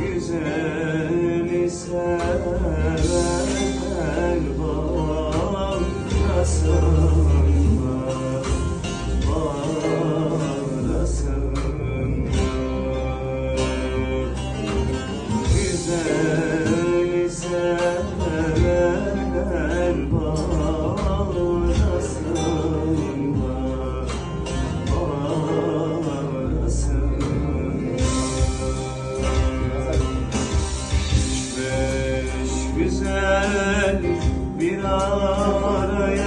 Güzel bir araya